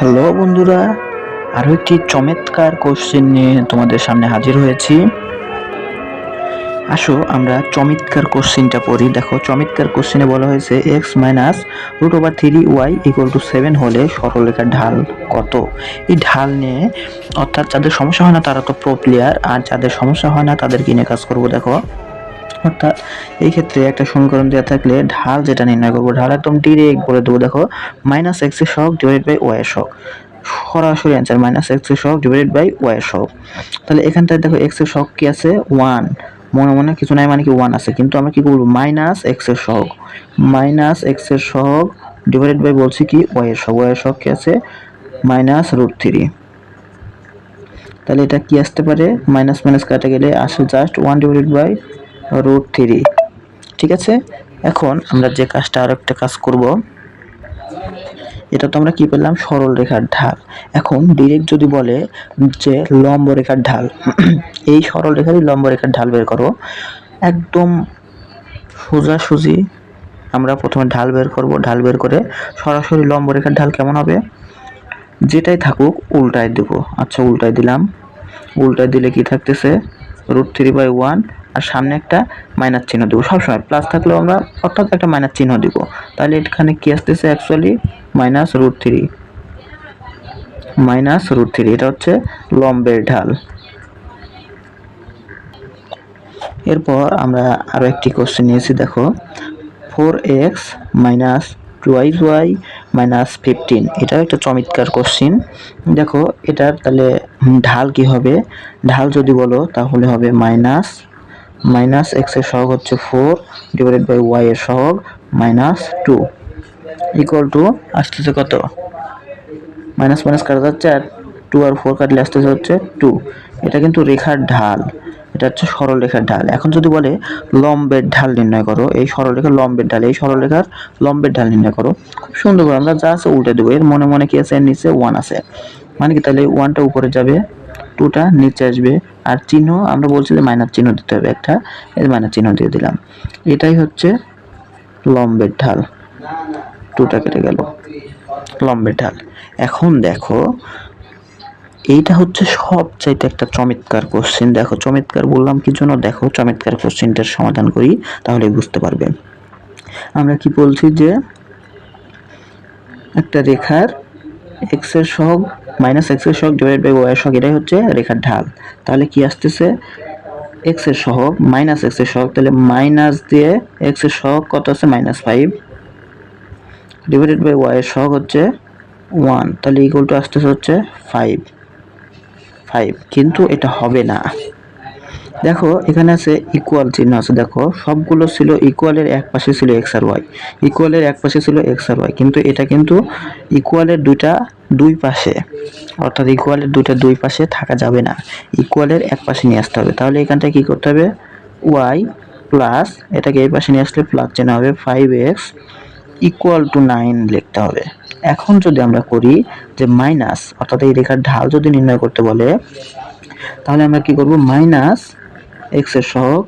Hello বন্ধুরা আরও একটি চমৎকার কোশ্চেন নিয়ে তোমাদের সামনে হাজির হয়েছি। আসো, আমরা চমৎকার কোশ্চেনটা পড়ি। দেখো, চমৎকার কোশ্চেনে বলা হয়েছে x minus root over three y equal to seven হলে সরলরেখার ঢাল কত? এই ঢাল নিয়ে, অর্থাৎ যাদের সমস্যা হয় না তারা তো প্রো প্লেয়ার আর যাদের সমস্যা হয় না তাদেরকে নিয়ে কাজ করব, দেখো। অর্থাৎ এই ক্ষেত্রে একটা সমীকরণ দেওয়া থাকলে ঢাল যেটা নির্ণয় করব, ঢাল একদম ডিরেক্ট বলে দেবো, দেখো মাইনাস এক্সের শক ডিভাইড বাই ওয়াই এর শক সরাসরি অ্যান্সার মাইনাস এক্সের শক ডিভাইডেড বাই ওয়াই এর শক তাহলে এখানটায় দেখো এক্সের শখ কি আছে? ওয়ান মনে মনে কিছু নাই মানে কি ওয়ান আছে, কিন্তু আমরা কি বলব মাইনাস এক্সের শক মাইনাস এক্সের শক ডিভাইডেড বাই বলছি কি? ওয়াই এর শক ওয়াই এর শক কি আছে? মাইনাস রুট থ্রি তাহলে এটা কি আসতে পারে? মাইনাস মাইনাস কাটা গেলে আসে just one divided by root three ঠিক আছে? এখন আমরা যে কাজটা আর একটা কাজ করব, এটা তো আমরা কি পেলাম সরল রেখার ঢাল। এখন ডিরেক্ট যদি বলে যে লম্ব রেখার ঢাল, এই সরল রেখারই লম্ব রেখার ঢাল বের করো একদম সোজাসুজি আমরা প্রথমে ঢাল বের করব, ঢাল বের করে সরাসরি লম্ব রেখার ঢাল কেমন হবে? যেটাই থাকুক উল্টায় দেবো। আচ্ছা উল্টায় দিলাম। উল্টায় দিলে কি থাকতেছে? রুট থ্রি বাই ওয়ান আর সামনে একটা মাইনাস চিহ্ন দেবো। সবসময় প্লাস থাকলেও আমরা অর্থাৎ একটা মাইনাস চিহ্ন দিব। তাহলে এখানে কি আসতেছে? Actually minus root three minus root three এটা হচ্ছে লম্বের ঢাল। এরপর আমরা আরও একটি কোশ্চেন নিয়েছি, দেখো। Four x minus twice y minus fifteen এটাও একটা চমৎকার কোশ্চিন দেখো, এটার তাহলে ঢাল কি হবে? ঢাল যদি বলো, তাহলে হবে মাইনাস মাইনাস এক্সের সহগ হচ্ছে ফোর ডিভাইডেড বাই ওয়াই এর সহগ মাইনাস টু ইকুয়াল টু আসতেছে কত? মাইনাস মাইনাস কাটা যাচ্ছে আর টু আর ফোর কাটলে আসতেছে হচ্ছে টু এটা কিন্তু রেখার ঢাল, এটা হচ্ছে সরল রেখার ঢাল। এখন যদি বলে লম্বের ঢাল নির্ণয় করো, এই সরল রেখার লম্বের ঢাল, এই সরল রেখার লম্বের ঢাল নির্ণয় করো খুব সুন্দর করে আমরা যা আছে উল্টে দেবো। এর মনে মনে কি আছে? এর নিচে ওয়ান আছে। মানে কি? তাহলে ওয়ানটা উপরে যাবে টুটা নিচে আসবে। আর চিহ্ন, আমরা বলছি যে মাইনাস চিহ্ন দিতে হবে একটা, এই মাইনাস চিহ্ন দিয়ে দিলাম। এটাই হচ্ছে লম্বের ঢাল। টুটা কেটে গেল। লম্বের ঢাল। এখন দেখো, এইটা হচ্ছে সবচাইতে একটা চমৎকার কোশ্চেন দেখো, চমৎকার বললাম কি জন্য? দেখো, চমৎকার কোশ্চেনটার সমাধান করি তাহলে বুঝতে পারবে। আমরা কি বলছি যে, একটা রেখার এক্সের সহগ মাইনাস এক্সের সহগ ডিভাইড বাই ওয়াই সহগ, এটাই হচ্ছে রেখার ঢাল। তাহলে কি আসতেছে? এক্সের সহগ মাইনাস এক্সের সহগ, তাহলে মাইনাস দিয়ে এক্সের সহগ কত আছে? Minus five divided by y এর সহগ হচ্ছে ওয়ান তাহলে ইকুয়াল টু আসতেছে হচ্ছে ফাইভ ফাইভ কিন্তু এটা হবে না। দেখো, এখানে আছে ইকুয়াল চিহ্ন আছে, দেখো। সবগুলো ছিল ইকুয়ালের এক পাশে ছিল এক্স আর ওয়াই ইকুয়ালের এক পাশে ছিল এক্স আর ওয়াই কিন্তু এটা কিন্তু ইকুয়ালের দুইটা দুই পাশে। অর্থাৎ ইকুয়ালের দুইটা দুই পাশে থাকা যাবে না। ইকুয়ালের এক পাশে নিয়ে আসতে হবে। তাহলে এখানটা কি করতে হবে? ওয়াই প্লাস এটাকে এই পাশে নিয়ে আসলে প্লাস চেনা হবে। Five x equal to nine লিখতে হবে। এখন যদি আমরা করি যে মাইনাস অর্থাৎ এই রেখার ঢাল যদি নির্ণয় করতে বলে, তাহলে আমরা কি করব? মাইনাস এক্সের সহগ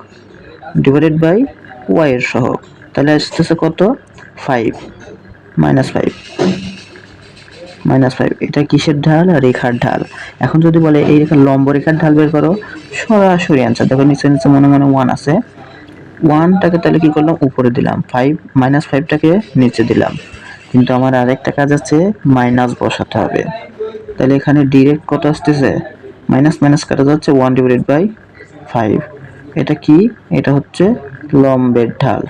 ডিভাইডেড বাই ওয়াই এর সহগ। তাহলে আসতেছে কত? Five minus five minus five এটা কিসের ঢাল? রেখার ঢাল। এখন যদি বলে এই রেখার লম্ব রেখার ঢাল বের করো, সরাসরি অ্যান্সার দেখো নিচে নিচে মনে মনে ওয়ান আছে। ওয়ানটাকে তাহলে কি করলাম? উপরে দিলাম। ফাইভ মাইনাস ফাইভটাকে নিচে দিলাম। কিন্তু আমার আরেকটা কাজ আছে মাইনাস বসাতে হবে। তাহলে এখানে ডিরেক্ট কত আসতেছে? মাইনাস মাইনাস কাটা যাচ্ছে। ওয়ান ডিভাইডেড বাই ফাইভ এটা কি? এটা হচ্ছে লম্বের ঢাল।